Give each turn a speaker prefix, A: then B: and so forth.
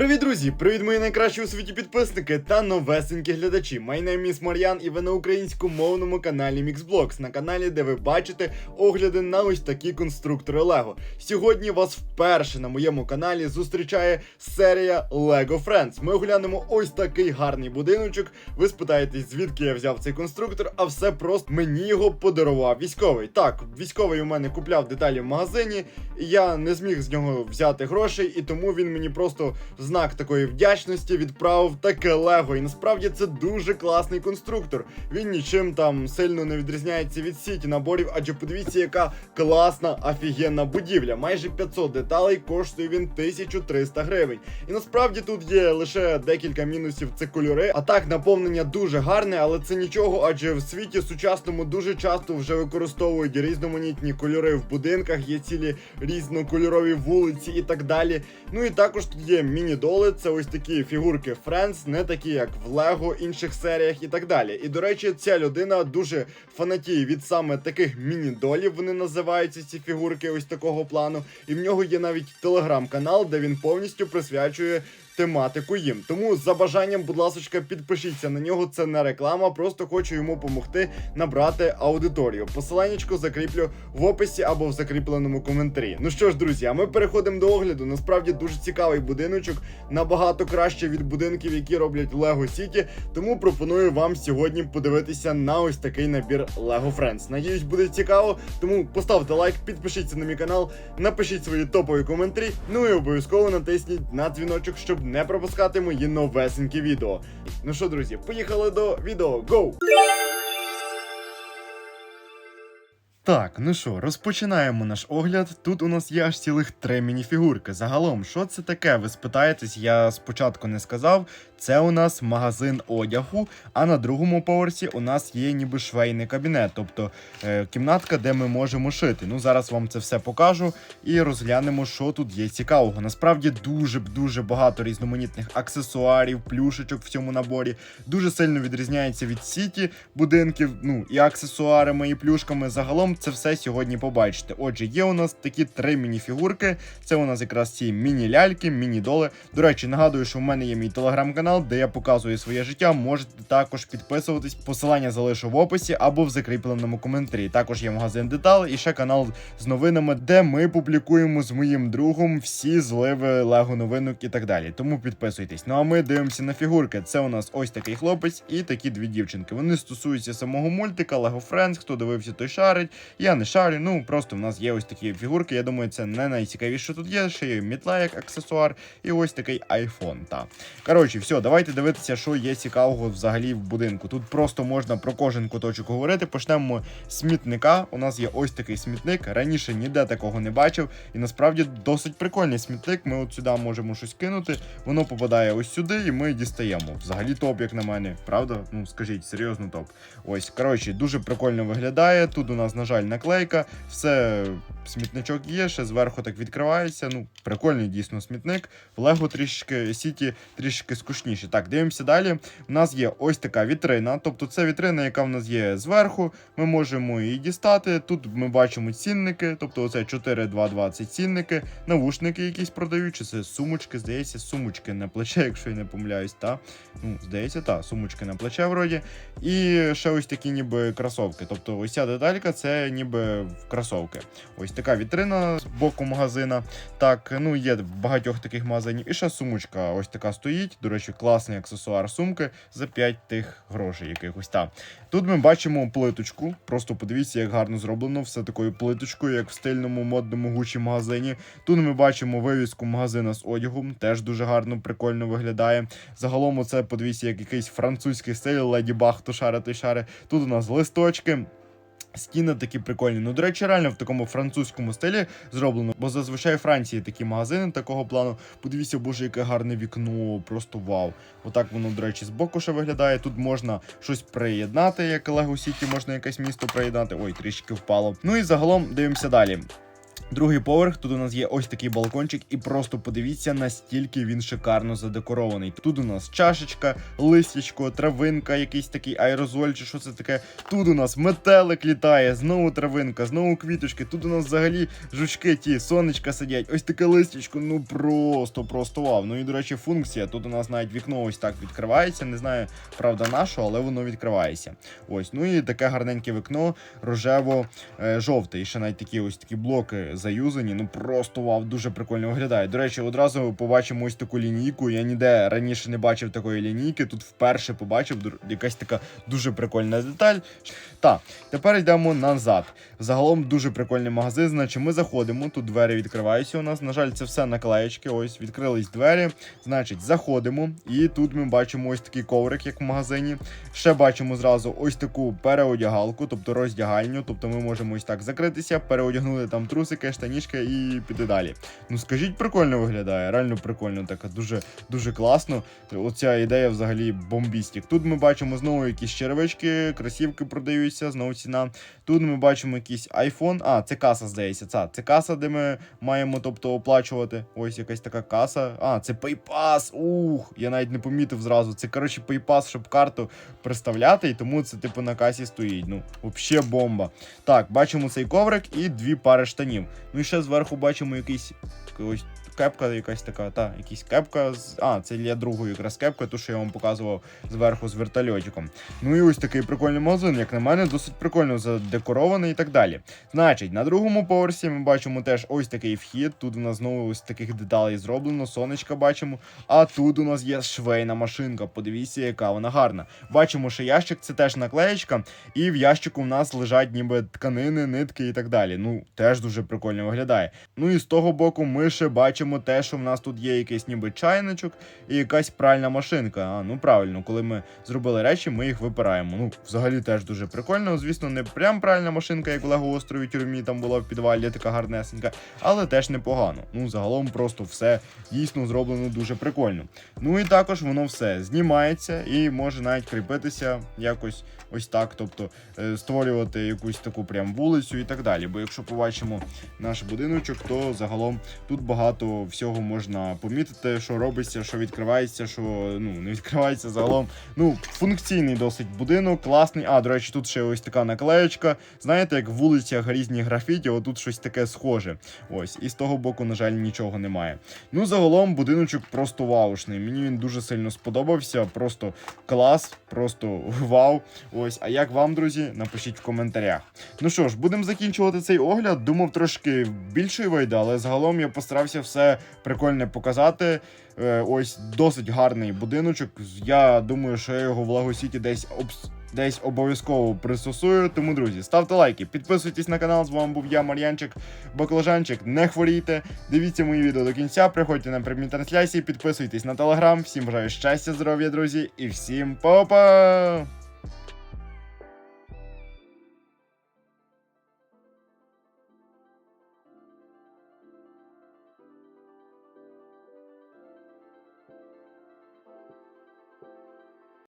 A: Привіт, друзі! Привіт, мої найкращі у світі підписники та новесенькі глядачі. My name is Мар'ян і ви на українськомовному каналі Mixblocks, на каналі, де ви бачите огляди на ось такі конструктори Лего. Сьогодні вас вперше на моєму каналі зустрічає серія Lego Friends. Ми оглянемо ось такий гарний будиночок. Ви спитаєтесь, звідки я взяв цей конструктор, а все просто мені його подарував військовий. Так, військовий у мене купляв деталі в магазині, я не зміг з нього взяти грошей, і тому він мені просто в знак такої вдячності відправив таке Лего. І насправді це дуже класний конструктор. Він нічим там сильно не відрізняється від сіті наборів, адже подивіться, яка класна офігенна будівля. Майже 500 деталей коштує він 1300 гривень. І насправді тут є лише декілька мінусів. Це кольори. А так, наповнення дуже гарне, але це нічого, адже в світі сучасному дуже часто вже використовують різноманітні кольори в будинках, є цілі різнокольорові вулиці і так далі. Ну і також тут є міні-доли, це ось такі фігурки Френс, не такі, як в Лего, інших серіях і так далі. І до речі, ця людина дуже фанатіє від саме таких міні-долів. Вони називаються ці фігурки ось такого плану. І в нього є навіть телеграм-канал, де він повністю присвячує тематику їм. Тому за бажанням, будь ласка, підпишіться на нього. Це не реклама, просто хочу йому допомогти набрати аудиторію. Посиланнячко закріплю в описі або в закріпленому коментарі. Ну що ж, друзі, а ми переходимо до огляду. Насправді дуже цікавий будиночок, набагато краще від будинків, які роблять Lego City. Тому пропоную вам сьогодні подивитися на ось такий набір Lego Friends. Надіюсь, буде цікаво. Тому поставте лайк, підпишіться на мій канал, напишіть свої топові коментарі. Ну і обов'язково натисніть на дзвіночок, щоб не пропускати мої новесенькі відео. Ну що, друзі, поїхали до відео. Гоу! Так, ну що, розпочинаємо наш огляд. Тут у нас є аж цілих три мініфігурки. Загалом, що це таке? Ви спитаєтесь, я спочатку не сказав. Це у нас магазин одягу, а на другому поверсі у нас є ніби швейний кабінет, тобто е, кімнатка, де ми можемо шити. Ну, зараз вам це все покажу і розглянемо, що тут є цікавого. Насправді дуже дуже багато різноманітних аксесуарів, плюшечок в цьому наборі. Дуже сильно відрізняється від сіті будинків. Ну і аксесуарами, і плюшками. Загалом це все сьогодні побачите. Отже, є у нас такі три мініфігурки. Це у нас якраз ці міні-ляльки, міні-доли. До речі, нагадую, що в мене є мій телеграм-канал, де я показую своє життя. Можете також підписуватись. Посилання залишу в описі або в закріпленому коментарі. Також є магазин детал і ще канал з новинами, де ми публікуємо з моїм другом всі зливи лего новинок і так далі. Тому підписуйтесь. Ну а ми дивимося на фігурки. Це у нас ось такий хлопець і такі дві дівчинки. Вони стосуються самого мультика Lego Friends. Хто дивився, той шарить. Я не шарю. Ну просто в нас є ось такі фігурки. Я думаю, це не найцікавіше, що тут є. Ще є мітла як аксесуар, і ось такий айфон. Та коротше, все, давайте дивитися, що є цікавого взагалі в будинку. Тут просто можна про кожен куточок говорити. Почнемо з смітника. У нас є ось такий смітник. Раніше ніде такого не бачив. І насправді досить прикольний смітник. Ми от сюди можемо щось кинути. Воно попадає ось сюди, і ми дістаємо. Взагалі топ, як на мене. Правда? Ну скажіть, серйозно топ. Ось, коротше, дуже прикольно виглядає. Тут у нас, на жаль, наклейка. Все, смітничок є, ще зверху так відкривається. Ну, прикольний дійсно смітник. В Лего трішки Сіті трішки скучніше. Так, дивимося далі. У нас є ось така вітрина. Тобто це вітрина, яка в нас є зверху. Ми можемо її дістати. Тут ми бачимо цінники, тобто оце 4,220 цінники, навушники якісь продають, чи це сумочки, здається, сумочки на плече, якщо я не помиляюсь, та ну, здається, та сумочки на плече вроді. І ще ось такі ніби кросовки. Тобто ось ця деталька це ніби кросовки. Ось така вітрина з боку магазина. Так, ну є багатьох таких магазинів. І ще сумочка ось така стоїть. До речі, класний аксесуар сумки за 5 тих грошей якихось там. Тут ми бачимо плиточку. Просто подивіться, як гарно зроблено. Все такою плиточкою, як в стильному модному гучі магазині. Тут ми бачимо вивіску магазина з одягом. Теж дуже гарно, прикольно виглядає. Загалом, оце подивіться, як якийсь французький стиль, леді Баг, то шари, той шари. Тут у нас листочки. Стіни такі прикольні. Ну, до речі, реально в такому французькому стилі зроблено, бо зазвичай в Франції такі магазини такого плану. Подивіться, боже, яке гарне вікно, просто вау. Отак воно, до речі, збоку ще виглядає. Тут можна щось приєднати, як Лего Сіті, можна якесь місто приєднати. Ой, трішки впало. Ну і загалом дивимося далі. Другий поверх, тут у нас є ось такий балкончик, і просто подивіться, настільки він шикарно задекорований. Тут у нас чашечка, листячко, травинка, якийсь такий аерозоль, чи що це таке. Тут у нас метелик літає, знову травинка, знову квіточки. Тут у нас взагалі жучки, ті, сонечка сидять. Ось таке листячко, ну просто, просто вау. Ну і до речі, функція. Тут у нас навіть вікно ось так відкривається. Не знаю, правда, на що, але воно відкривається. Ось, ну і таке гарненьке вікно, рожево-жовте. І ще навіть такі ось такі блоки заюзані. Ну просто вау, дуже прикольно виглядає. До речі, одразу побачимо ось таку лінійку. Я ніде раніше не бачив такої лінійки. Тут вперше побачив якась така дуже прикольна деталь. Так, тепер йдемо назад. Загалом дуже прикольний магазин. Значить, ми заходимо. Тут двері відкриваються. У нас, на жаль, це все наклеєчки. Ось відкрились двері. Значить, заходимо, і тут ми бачимо ось такий коврик, як в магазині. Ще бачимо зразу ось таку переодягалку, тобто роздягальню. Тобто ми можемо ось так закритися, переодягнули там трусики, штанішки і піти далі. Ну скажіть, прикольно виглядає, реально прикольно, така дуже дуже класно. Оця ідея взагалі бомбістік. Тут ми бачимо знову якісь черевички, кросівки продаються, знову ціна. Тут ми бачимо якийсь iPhone. А, це каса, здається. Це, це каса, де ми маємо тобто, оплачувати. Ось якась така каса. А, це PayPass. Ух, я навіть не помітив зразу. Це коротше PayPass, щоб карту представляти, і тому це типу на касі стоїть. Ну, взагалі бомба. Так, бачимо цей коврик і дві пари штанів. Ну і ще зверху бачимо якийсь ось кепка, якась така, та, якась кепка. з- А, це для другої якраз кепка, ту, що я вам показував зверху з вертольотиком. Ну і ось такий прикольний магазин, як на мене, досить прикольно задекорований і так далі. Значить, на другому поверсі ми бачимо теж ось такий вхід. Тут у нас знову ось таких деталей зроблено, сонечка бачимо. А тут у нас є швейна машинка. Подивіться, яка вона гарна. Бачимо, що ящик це теж наклеєчка, і в ящику в нас лежать ніби тканини, нитки і так далі. Ну, теж дуже прикольно виглядає. Ну і з того боку ми ще бачимо те, що в нас тут є якийсь ніби чайничок і якась пральна машинка. А, ну правильно, коли ми зробили речі, ми їх випираємо. Ну, взагалі теж дуже прикольно. Звісно, не прям пральна машинка, як в Лего острові тюрмі там була в підвалі, така гарнесенька, але теж непогано. Ну, загалом просто все дійсно зроблено дуже прикольно. Ну і також воно все знімається і може навіть кріпитися якось ось так, тобто е, створювати якусь таку прям вулицю і так далі. Бо якщо побачимо наш будиночок, то загалом тут багато всього можна помітити, що робиться, що відкривається, що ну не відкривається загалом. Ну, функційний досить будинок, класний. А, до речі, тут ще ось така наклеєчка. Знаєте, як в вулицях різні графіті, отут щось таке схоже. Ось, і з того боку, на жаль, нічого немає. Ну, загалом, будиночок просто ваушний. Мені він дуже сильно сподобався. Просто клас, просто вау. Ось, а як вам, друзі, напишіть в коментарях. Ну що ж, будемо закінчувати цей огляд. Думав трошки більшої вийде, але загалом я постарався все прикольне показати. Е, ось досить гарний будиночок. Я думаю, що я його в City десь обс... Десь обов'язково пристосую. Тому, друзі, ставте лайки, підписуйтесь на канал. З вами був я, Мар'янчик, Баклажанчик. Не хворійте. Дивіться мої відео до кінця. Приходьте на прямі трансляції, підписуйтесь на телеграм. Всім бажаю щастя, здоров'я, друзі, і всім па-па!